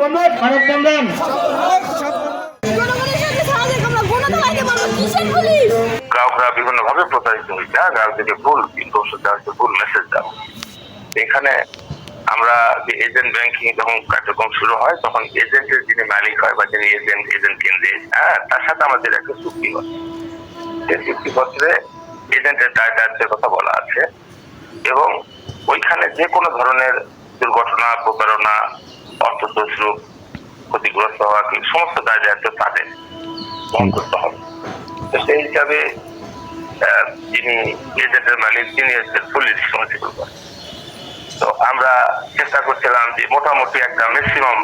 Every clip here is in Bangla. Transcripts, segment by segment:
বন্ধন মানব বন্ধন জনগণের সাথে সাহায্য আমরা গুণ দাঁড়াইতে পারব কিসের পুলিশ? গ্রাহকরা বিভিন্ন ভাবে প্রতারিত হয়েছে। হ্যাঁ গ্রাহকদেরকে ভুল ইনফরমেশন দেওয়া হচ্ছে ভুল মেসেজ দেওয়া এখানে আমরা যে এজেন্ট ব্যাংকিং যখন কার্যক্রম শুরু হয় তখন এজেন্টের যিনি মালিক হয় বা যিনি এজেন্ট এজেন্ট কেন্দ্রে হ্যাঁ তার সাথে আমাদের একটা চুক্তি হয় সেই চুক্তিপত্রে এজেন্টের দায় দায়িত্বের কথা বলা আছে। এবং ওইখানে যে কোনো ধরনের দুর্ঘটনা প্রতারণা দোষরূপ ক্ষতিগ্রস্ত হওয়া কি সমস্ত দায় দায়িত্ব তাদের। বহন করতে হবে। তো সেই হিসাবে যিনি এজেন্টের মালিক তিনি হচ্ছেন পুলিশ রেসপন্সিবল করে তো আমরা চেষ্টা করছিলাম যে মোটামুটি একটা ম্যাক্সিমাম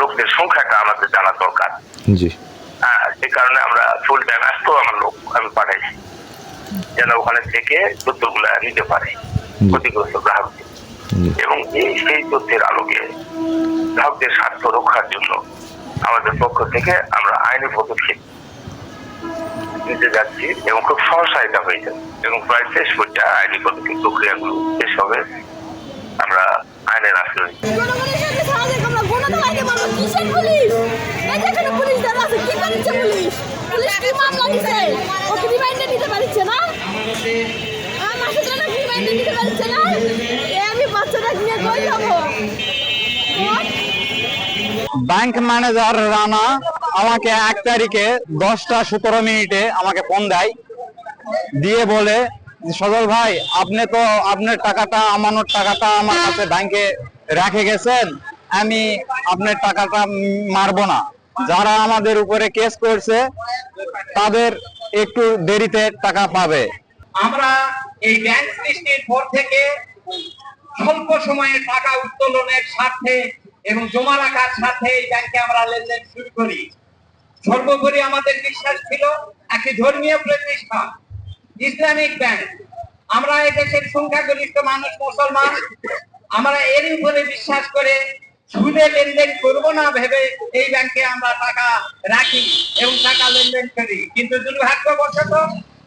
লোকদের সংখ্যাটা আমাদের জানা দরকার। জি। হ্যাঁ সে কারণে আমরা ফুল টাইম আসতেও আমার লোক আমি পাঠাইছি। যেন ওখানে থেকে তথ্যগুলা নিতে পারে ক্ষতিগ্রস্ত গ্রাহকদের। এবং এই সেই তথ্যের আলোকে গ্রাহকদের স্বার্থ রক্ষার জন্য আমাদের পক্ষ থেকে আমরা আইনি পদক্ষেপ নিতে যাচ্ছি এবং খুব সহসা এটা হয়ে যাবে। এবং প্রায় শেষ পর্যায়ে আইনি পদক্ষেপ প্রক্রিয়াগুলো শেষ হবে। আমরা আইনের আশ্রয় আমি বাচ্চাটা নিয়ে কই যাব? ব্যাংক ম্যানেজার রানা আমাকে এক তারিখে দশটা সতেরো মিনিটে আমাকে ফোন দেয়। দিয়ে বলে, সজল ভাই, আপনি তো আপনার টাকাটা আমানোর টাকাটা আমার কাছে ব্যাংকে রেখে গেছেন, আমি আপনার টাকাটা মারবো না। যারা আমাদের উপরে কেস করছে, তাদের একটু দেরিতে টাকা পাবে। আমরা এই ব্যাংক সৃষ্টির পর থেকে স্বল্প সময়ে টাকা উত্তোলনের স্বার্থে এবং জমা রাখার সাথে এই ব্যাংকে আমরা লেনদেন শুরু করি। সর্বোপরি আমাদের বিশ্বাস ছিল একটি ধর্মীয় প্রতিষ্ঠান ইসলামিক ব্যাংক। আমরা এই দেশের সংখ্যাগরিষ্ঠ মানুষ, মুসলমান। আমরা এর উপরে বিশ্বাস করে সুদে লেনদেন করব না ভেবে এই ব্যাংকে আমরা টাকা রাখি এবং টাকা লেনদেন করি। কিন্তু দুর্ভাগ্যবশত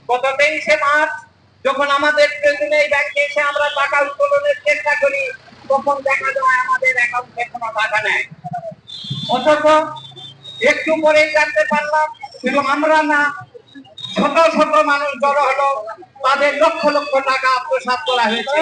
গত তেইশে মার্চ, যখন আমাদের প্রয়োজনে এই ব্যাংকে এসে আমরা টাকা উত্তোলনের চেষ্টা করি তখন দেখা যায় আমাদের অ্যাকাউন্টে কোনো টাকা নেই। অথচ একটু পরেই জানতে পারলাম, শুধু আমরা না, শত শত মানুষ জড়ো হলো। তাদের লক্ষ লক্ষ টাকা আত্মসাত করা হয়েছে।